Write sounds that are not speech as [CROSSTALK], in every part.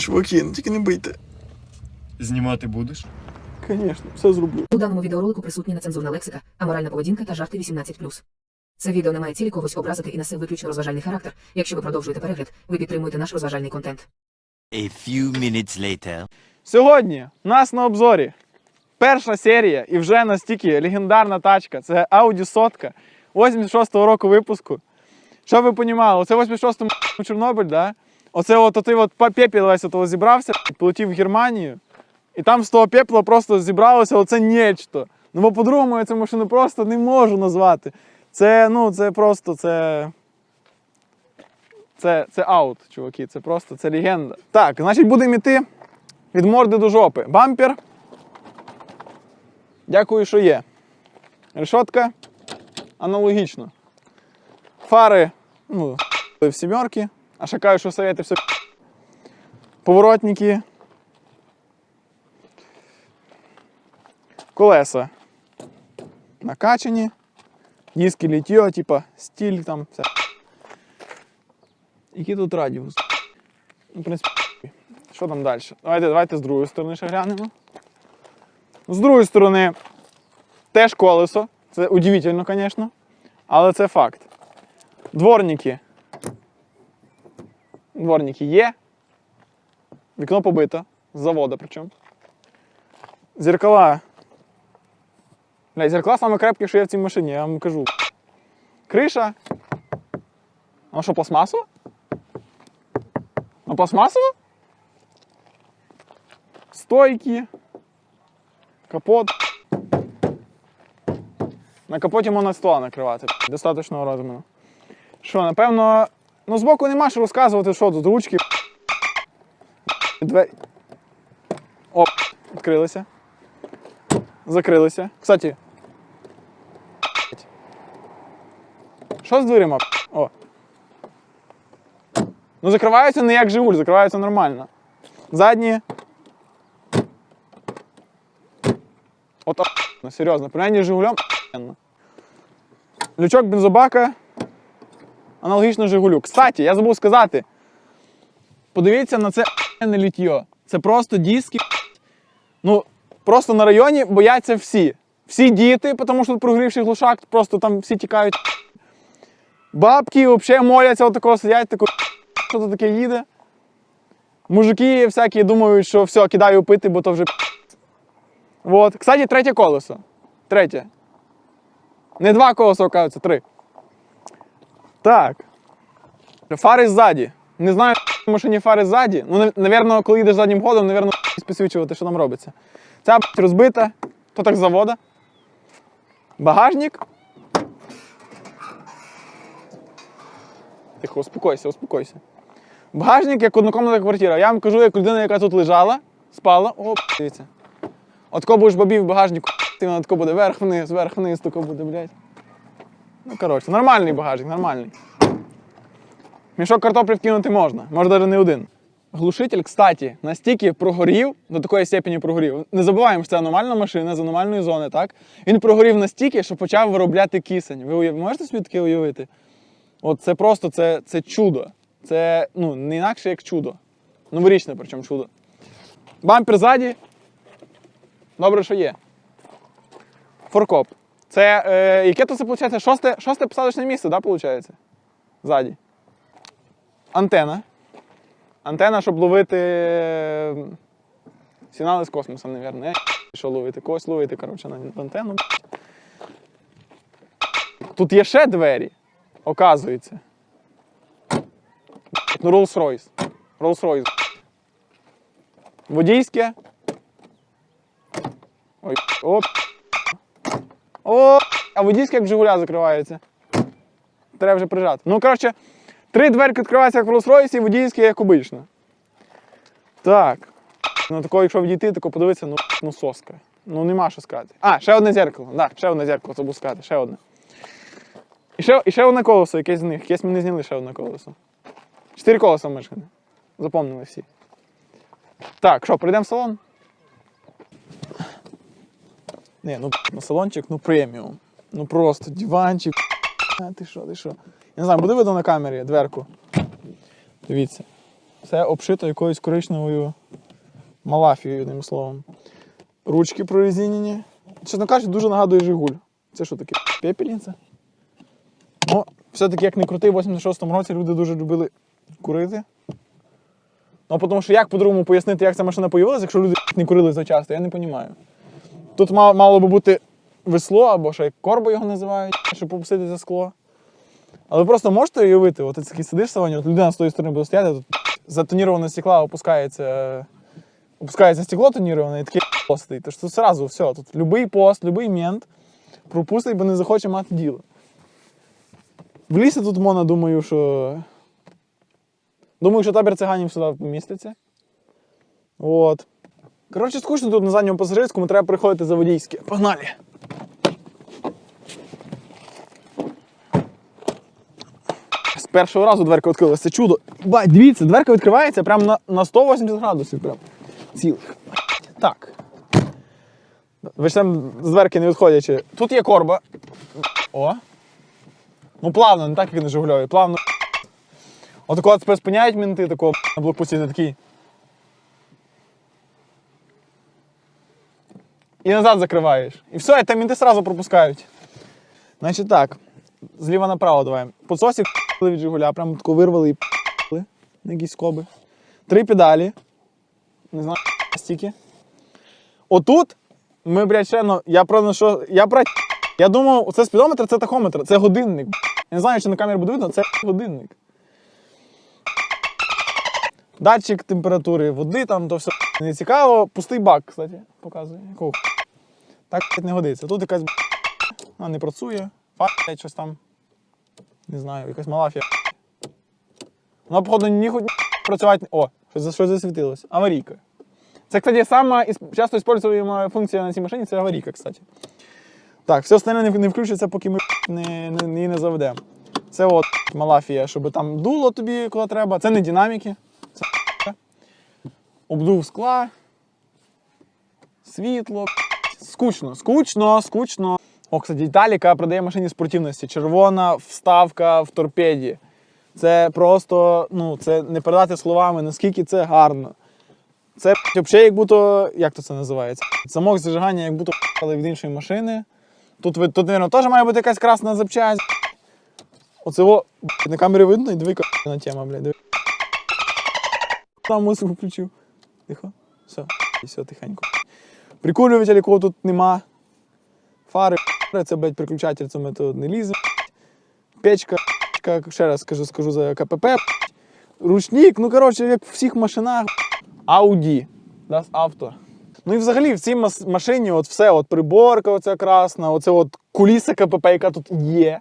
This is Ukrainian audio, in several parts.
Спокійно, тільки не бийте. Знімати будеш? Звісно, все зроблю. У даному відеоролику присутні нецензурна лексика, аморальна поведінка та жарти 18+. Це відео не має цілі когось образити і несе виключно розважальний характер. Якщо ви продовжуєте перегляд, ви підтримуєте наш розважальний контент. A few minutes later. Сьогодні у нас на обзорі перша серія і вже настільки легендарна тачка. Це Audi сотка 86-го року випуску. Щоб ви розуміли, оце 86-му Чорнобиль, да? Оце от от па- пепел весь от зібрався, полетів в Германію, і там з того пепла просто зібралося оце нечто. Ну бо по-другому я цю машину просто не можу назвати. Це, ну, це просто це. Це, це аут, чуваки, це просто це легенда. Так, значить, будемо йти від морди до жопи. Бампер. Дякую, що є. Решотка. Аналогічно. Фари. Ну, в сімерки. А кажуть, що совети все. Поворотники. Колеса. Накачані. Диски літьо, типа стіль там. Все. Який тут радіус? Ну, в принципі, що там далі? Давайте, давайте з другої сторони ще глянемо. З другої сторони теж колесо. Це удивительно, звісно. Але це факт. Дворники. Дворники є. Вікно побито. З завода причому. Зеркала. Бля, зеркала саме крепкі, що є в цій машині, я вам кажу. Криша. А що, пластмасова? А пластмасова? Стойки. Капот. На капоті можна стола накривати. Достаточного розміру. Що, напевно. Ну, збоку нема що розказувати, що тут ручки. Двері. Оп, відкрилися. Закрилися. Кстати. Що з дверима? О. Ну, закриваються не як Жигуль, закриваються нормально. Задні. От охуєнно, серйозно. Порівняння з Жигулем. Лючок бензобака. Аналогічно Жигулю. Кстати, я забув сказати. Подивіться на це охуєнне літьо. Це просто диски. Ну, просто на районі бояться всі. Всі діти, тому що тут прогрівший глушак, просто там всі тікають. Бабки взагалі моляться, отакого сидять, тако, що тут таке їде. Мужики всякі думають, що все, кидаю пити, бо то вже. Вот. Кстати, третє колесо. Третє. Не два колеса, оказується, три. Так. Фари ззаді. Не знаю, в машині фари ззаді. Ну, навірно, коли їдеш заднім ходом, навірно, підсвічувати, що там робиться. Ця розбита, то так завода. Багажник. Тихо, успокойся, успокойся. Багажник як однокомнатна квартира. Я вам кажу, як людина, яка тут лежала, спала. О, дивіться. Отко будеш бабів в багажнику, ти вона тако буде вверх-вниз, вверх-вниз, тако буде, блядь. Ну, коротше, нормальний багажник, нормальний. Мішок картоплі вкинути можна, може навіть не один. Глушитель, кстати, настільки прогорів, до такої степені прогорів. Не забуваємо, що це аномальна машина з аномальної зони, так? Він прогорів настільки, що почав виробляти кисень. Ви уяв... можете собі таке уявити? От це просто це, це чудо. Це ну, не інакше як чудо. Новорічне, причому чудо. Бампер ззаді. Добре, що є. Форкоп. Це е, яке то це виходить? Шосте, шосте посадочне місце, да, виходить? Ззаді. Антена. Антена, щоб ловити е, сигнали з космосу, мабуть. Що ловити, когось ловити, коротше, на антенну. Тут є ще двері, оказується. Ну, Rolls-Royce. Rolls-Royce. Водійське. Ой, оп. А водійське як Жигуля закривається. Треба вже прижати. Ну, коротше, три дверки відкриваються як в Rolls-Royce і водійське як обично. Так. Ну, такого, якщо відійти, тако подивитися, ну, ну соска. Ну, нема що сказати. А, ще одне зеркало. Так, ще одне зеркало, забув сказати, ще одне. І ще, і ще одне колесо, якесь з них. Якесь ми не зняли ще одне колесо. Чотири колеса машини. Запомнили всі. Так, що, прийдемо в салон? Не, ну на салончик, ну преміум. Ну просто диванчик. А, ти що, ти що? Я не знаю, буде видно на камері дверку. Дивіться. Все обшито якоюсь коричневою малафією, одним словом. Ручки прорезинені. Чесно кажучи, дуже нагадує Жигуль. Це що таке? Пепельниця? Ну, все-таки, як не крутий, в 86-му році люди дуже любили курити. Ну, тому що як по-другому пояснити, як ця машина появилася, якщо люди не курили за часто, я не розумію. Тут мало би бути весло або ще як корба його називають, щоб попустити за скло. Але ви просто можете уявити, от ти такий сидиш салоні, от людина з тої сторони буде стояти, тут за тоніроване стекла опускається, опускається стекло тоніроване і таке [LAUGHS] стоїть. Тож тут одразу все, тут будь-який пост, будь-який мент пропустить, бо не захоче мати діло. В лісі тут можна, думаю, що. Думаю, що табір циганів сюди поміститься. От. Коротше, скучно тут на задньому пасажирському, треба приходити за водійське. Погнали! Першого разу дверка відкрилася. Це чудо. Бать, дивіться, дверка відкривається прямо на, на 180 градусів. Прям. Цілих. Так. Ви ж там з дверки не відходячи. Тут є корба. О. Ну, плавно, не так, як на Жигульові. Плавно. Отако от спиняють мінти такого на блокпості не такий. І назад закриваєш. І все, і там мінти одразу пропускають. Значить так. Зліва направо давай. Подсосик від Жигуля, прямо тако вирвали і п***ли на якісь скоби. Три педалі. Не знаю, [LAUGHS] стільки. Отут ми, ще, ну, я про ну, що. Я про. [LAUGHS] Я думав, це спідометр, це тахометр, це годинник. Я не знаю, чи на камері буде видно, це [LAUGHS] годинник. Датчик температури води, там то все не цікаво. Пустий бак, кстати, показує. Якого? Так не годиться. Тут якась вона не працює, фа щось там. Не знаю, якась малафія. Вона, походу, ніхуя працювати. О, щось, щось засвітилось. Аварійка. Це, кстати, сама часто використовуема функція на цій машині це аварійка, кстати. Так, все остальне не, включиться, поки ми не, не, її не заведемо. Це от малафія, щоб там дуло тобі, коли треба. Це не динаміки. Це обдув скла. Світло. Скучно, скучно, скучно. О, кстати, Італіка продає машині спортивності. Червона вставка в торпеді. Це просто, ну, це не передати словами, наскільки це гарно. Це взагалі як будто, як то це називається? Замок зажигання, як будто від іншої машини. Тут, тут, мабуть, теж має бути якась красна запчасть. Оце його на камері видно і диви, на тема, блядь. Там музику включив. Тихо. Все, все тихенько. Прикурювателя, якого тут нема. Фари, це, блядь, переключатель, це ми тут не ліземо. Печка, ще раз скажу, скажу за КПП. Ручник, ну коротше, як в всіх машинах. Audi. Das Auto. Ну і взагалі в цій машині от все, от приборка оця красна, оце от куліса КПП, яка тут є.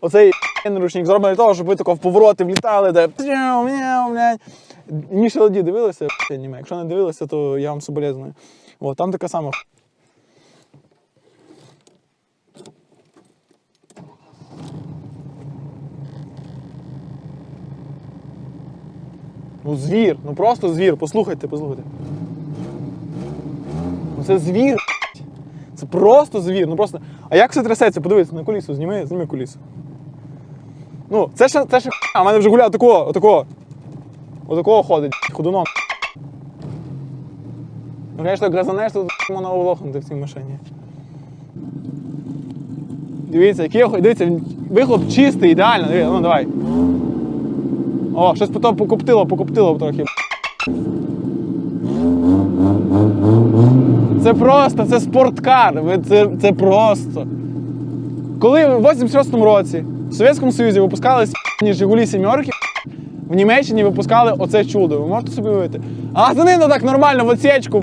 Оцей ручник зроблений для того, щоб ви тако в повороти влітали, де блядь. Ладі дивилися, аніме. Якщо не дивилися, то я вам соболезную. От, там така сама. Ну, звір, ну просто звір. Послухайте, послухайте. Ну це звір. Це просто звір. Ну просто. А як все трясеться? Подивись, на кулісу, зніми, зніми кулісу. Ну, це ще, це ще а в мене вже гуляє такого, отакого. Отакого ходить, ходуном. Ну, звісно, газанеш, то можна оглохнути в цій машині. Дивіться, який дивіться, вихлоп чистий, ідеально. Дивіться, ну давай. О, щось потім покоптило, покоптило трохи. Це просто, це спорткар. Це, це просто. Коли в 86-му році в Совєтському Союзі випускали с**ні Жигулі сімерки, в Німеччині випускали оце чудо. Ви можете собі уявити? А за ним так нормально в отсечку.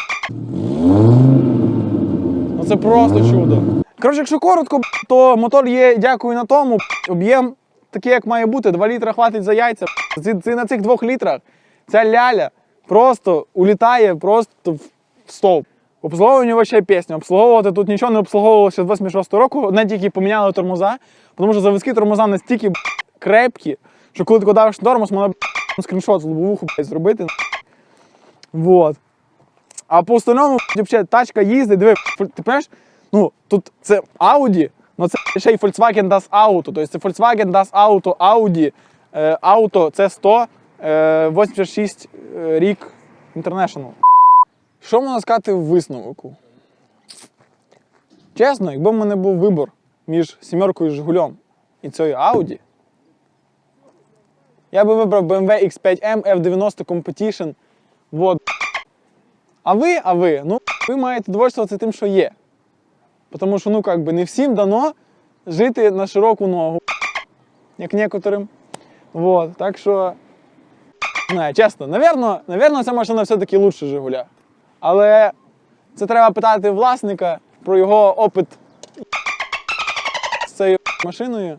Ну це просто чудо. Коротше, якщо коротко, то мотор є, дякую на тому. Об'єм такий, як має бути. 2 літра хватить за яйця. Ці, на цих двох літрах ця ляля просто улітає просто в стовп. Обслуговування вообще пісня. Обслуговувати тут нічого не обслуговувалося з 86 року, одне тільки поміняли тормоза, тому що заводські тормоза настільки крепкі, що коли ти кладаєш тормоз, можна скріншот з лобовуху зробити. Вот. А по основному, взагалі, тачка їздить, диви, ти розумієш, ну, тут це Audi, але це ще й Volkswagen Das Auto. Тобто це Volkswagen Das Auto, Audi, е, Auto, це 100, Е, 86 е, рік International. Що можна сказати в висновку? Чесно, якби в мене був вибор між сімеркою Жигулем і цією Audi, я би вибрав BMW X5M F90 Competition. Вот. А ви, а ви, ну, ви маєте довольствуватися тим, що є. Тому що, ну, как би, не всім дано жити на широку ногу, як некоторим. Вот. Так що, не знаю, чесно, навірно, навірно, ця машина все-таки лучше Жигуля. Але це треба питати власника про його опит з цією машиною.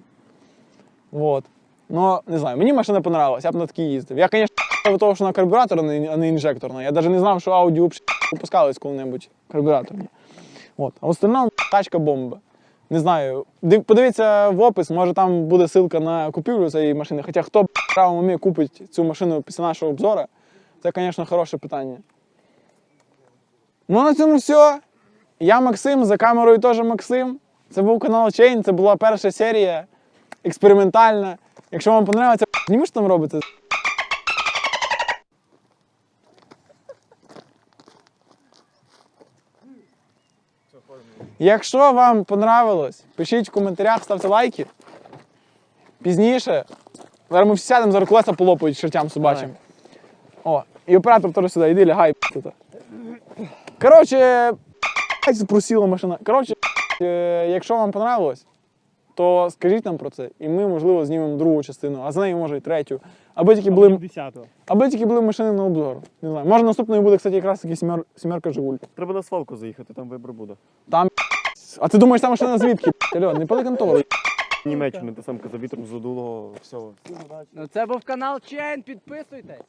Вот. Ну, не знаю, мені машина понравилась, я б на такій їздив. Я, звісно, того, що вона карбюратор, а не інжекторна. Я навіть не знав, що Audi взагалі випускались коли-небудь карбюраторні. От. А остальному тачка бомба. Не знаю. Подивіться в опис, може там буде ссылка на купівлю цієї машини. Хоча хто правому умі купить цю машину після нашого обзору, це, звісно, хороше питання. Ну, на цьому все. Я Максим, за камерою теж Максим. Це був канал Chain, це була перша серія експериментальна. Якщо вам подобається, знімі, що там робиться. Якщо вам понравилось, пишіть в коментарях, ставте лайки. Пізніше. Зараз ми всі сядемо, зараз колеса полопають чертям собачим. О, і оператор теж сюди, іди лягай тут. Коротше, ай, запросила машина. Коротше, е, якщо вам понравилось, то скажіть нам про це, і ми, можливо, знімемо другу частину, а за нею може і третю. Аби тільки були, аби тільки були машини на обзор. Не знаю. Може наступною буде, кстати, якраз таки сімер, сімерка Жигуль. Треба на свалку заїхати, там вибір буде. Там. А ти думаєш, та машина звідки? Альо, не пали контору. Німеччина, ти сам казав, вітром задуло, все. Ну це був канал Чен, підписуйтесь.